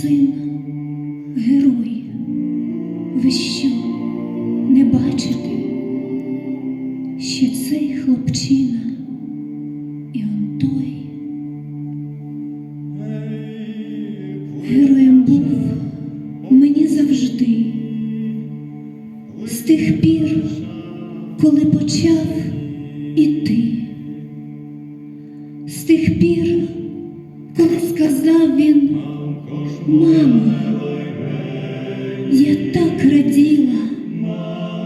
син герой. Ви що, не бачите, що цей хлопчина і он той героєм був мені завжди, з тих пір, коли почав іти, з тих пір, мамо, я так раділа,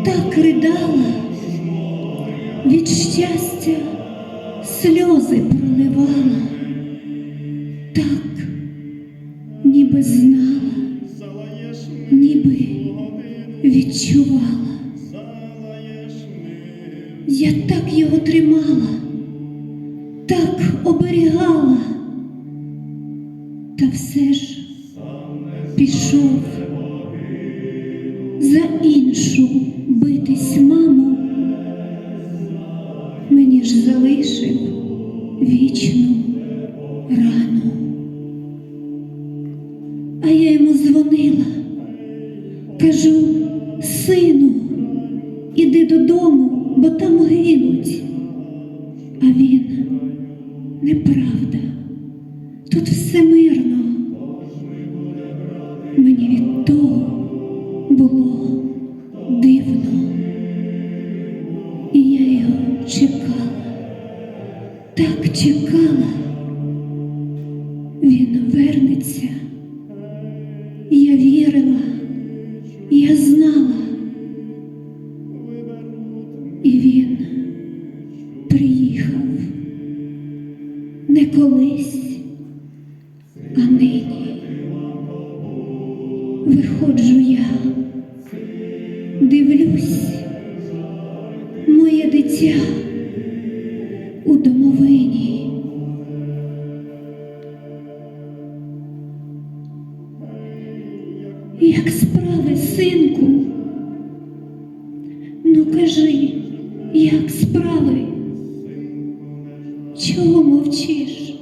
так ридала, від щастя сльози проливала, так, ніби знала, ніби відчувала. Я так його тримала, так оберігала, та все ж пішов за іншу битись, мамо, мені ж залишив вічну рану. А я йому дзвонила, кажу, сину, іди додому, бо там гинуть. А він неправда, тут все мирно. Мені від того було дивно, і я його чекала, так чекала, він вернеться. Я вірила, я знала, і він приїхав. Не колись, Виходжу я, дивлюсь, моє дитя у домовині. Як справи, синку? Ну кажи, як справи? Чого мовчиш?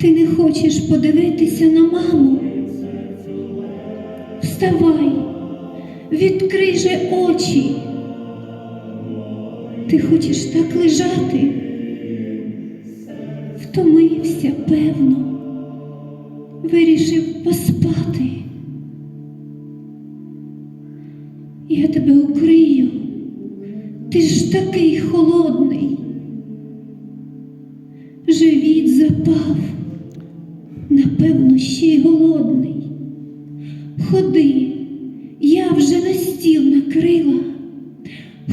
Ти не хочеш подивитися на маму? Вставай, відкрий же очі. Ти хочеш так лежати? Втомився, певно, вирішив поспати. Я тебе укрию, ти ж такий холодний. Живіт запав, напевно, ще й голодний. Ходи, я вже на стіл накрила.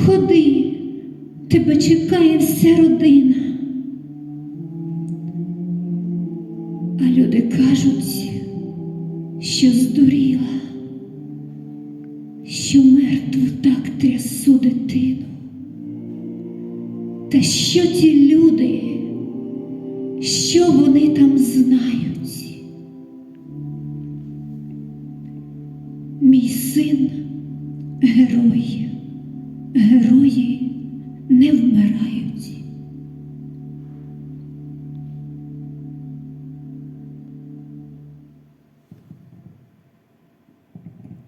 Ходи, тебе чекає вся родина. А люди кажуть, що здуріла, що мертву так трясу дитину. Та що ті люди, що вони там знають? Син герої, герої не